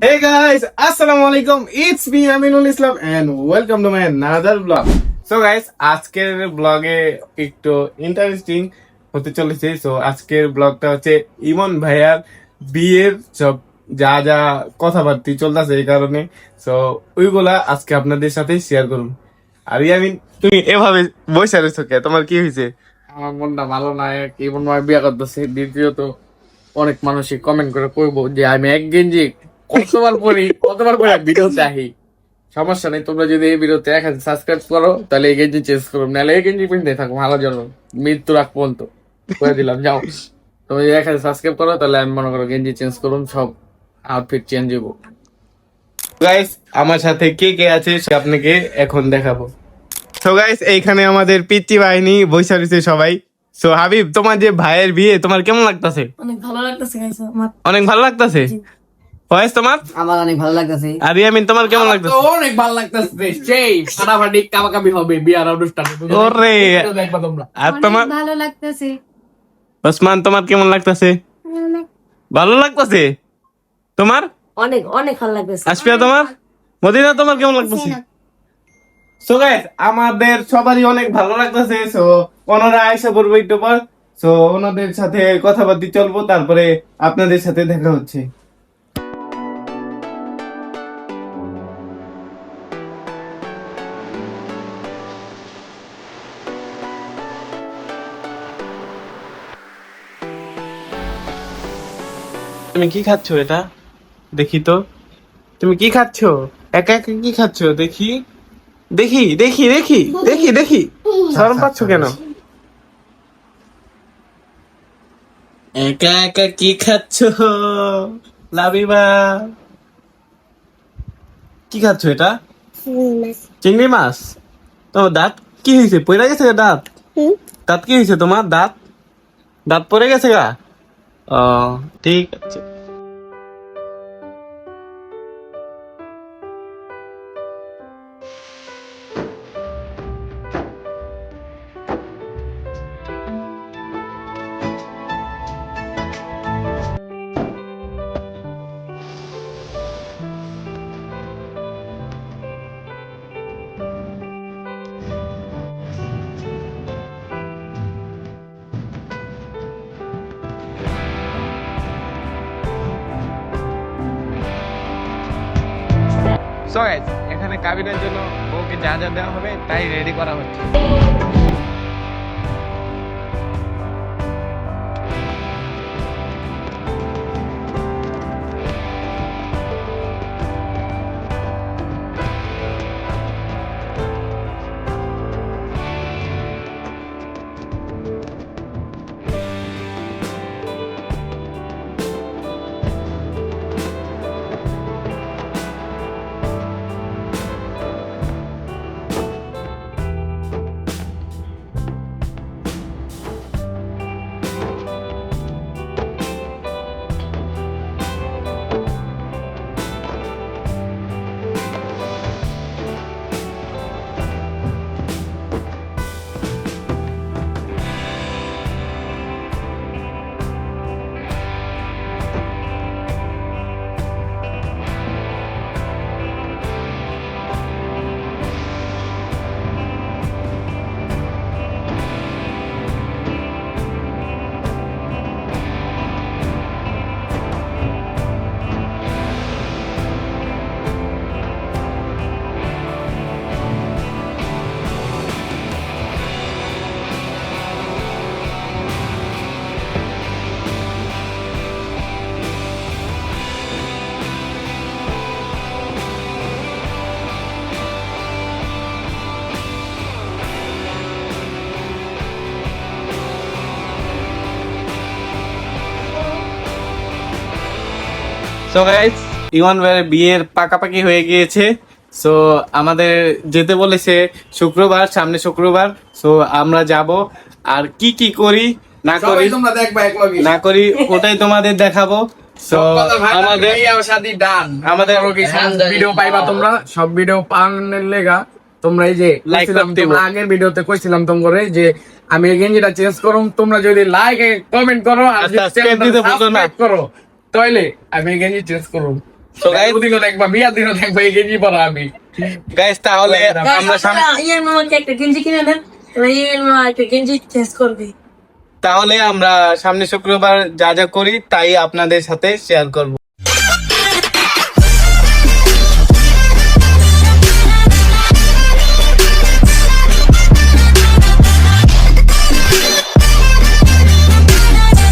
Hey guys, Assalamu alaikum. It's me Aminul Islam and welcome to my another vlog. So guys, আজকের ব্লগে একটু interesting হতে চলেছে। So আজকের ব্লগটা হচ্ছে ইমন ভাইয়ার বিয়ের সব যা যা কথাবার্তি চলতেছে এই কারণে। সো ওইগুলা আজকে আপনাদের সাথে শেয়ার করুন। আর ইয়ামিন তুমি এভাবে বসে রয়েছো কে তোমার কি হয়েছে? আমার মনটা ভালো না কি মনে হয় বিয়ে করতেছে। দ্বিতীয়ত অনেক মানুষই কমেন্ট করে কইবো যে আমি এক গেঞ্জি কতবার পরি কতবার করে ভিডিওতে আহি সমস্যা নেই তোমরা যদি এই ভিডিওতে এক হাজার সাবস্ক্রাইব করো তাহলে এই গেঞ্জি চেঞ্জ করো। নাহলে এই গেঞ্জি পিনতে থাকো ভালো জন্য মৃত্যু রাখ পর্যন্ত। করে দিলাম যাও। তুমি যদি এক হাজার সাবস্ক্রাইব করো তাহলে আমি মনে করো গেঞ্জি চেঞ্জ করুন সব আউটফিট চেঞ্জ হব গাইস আমার সাথে কে কে আছে সে আপনাকে এখন দেখাবো। সো গাইস এইখানে আমাদের পিচ্চি বাহিনী বৈশা রয়েছে সবাই। সো হাবিব তোমার যে ভাইয়ের বিয়ে তোমার কেমন লাগতাছে? অনেক ভালো লাগতেছে গাইস আমার। অনেক ভালো লাগতাছে? তোমার? আমার অনেক ভালো লাগতেছে। আর ইয়ামিন তোমার কেমন লাগতাছে? অনেক ভালো লাগতেছে সেই ফাটাফাটি কাবাকাবি হবে বিয়ার অনুষ্ঠানে। ওরে। দেখবা তোমরা। আর তোমার? ভালো লাগতেছে। ওসমান তোমার কেমন লাগতাছে? ভালো লাগতাছে? তোমার? অনেক অনেক ভালো লাগতেছে। আসপিয়া তোমার? মদিনা তোমার কেমন লাগতেছে? সো গাইস আমাদের সবারই অনেক ভালো লাগতেছে সো ওনারা আয়সা পড়ব একটু পর। সো ওনাদের সাথে কথাবার্তি চলবো তারপরে আপনাদের সাথে দেখা হচ্ছে। তুমি কি খাচ্ছ এটা? দেখি তো। তুমি কি খাচ্ছ? একা একা কি খাচ্ছ? দেখি। দেখি দেখি দেখি দেখি দেখি। শরম পাচ্ছ কেন? একা একা কি খাচ্ছ? লাবিবা কি খাচ্ছ এটা? চিংড়ি মাছ। তোমার দাঁত কি হয়েছে? পড়ে গেছে দাঁত? দাঁত কি হয়েছে তোমার? দাঁত? দাঁত পড়ে গেছে গা? 呃，第一个就 সো এখানে কাবিনের জন্য বউকে যা যা দেওয়া হবে তাই রেডি করা হচ্ছে। সো গাইস ইমন ভাইয়ের বিয়ের পাকাপাকি হয়ে গিয়েছে। সো আমাদের যেতে বলেছে শুক্রবার সামনে শুক্রবার। সো আমরা যাব আর কি কি করি না করি না করি ওটাই তোমাদের দেখাবো। সো আমাদের শাদি ডান আমাদের ভিডিও পাইবা তোমরা সব ভিডিও পাওয়ার লেগা। তোমরা এই যে আগের ভিডিওতে কইছিলাম তোমরা যে আমি এই গেঞ্জিটা চেঞ্জ করুম তোমরা যদি লাইক কমেন্ট করো আর না। subscribe করো তাইলে আমি এই গেঞ্জি চেঞ্জ করব তো গাইস দিনও দেখবা বিয়ার দিনও দেখবা এই গেঞ্জি পরা আমি। গাইস তাহলে আমরা সামনে ইয়ের মামাকে একটা গেঞ্জি কিনে দেন। ইয়ার মামা একটা গেঞ্জি চেঞ্জ করবে। তাহলে আমরা সামনে শুক্রবার যা যা করি তাই আপনাদের সাথে শেয়ার করব।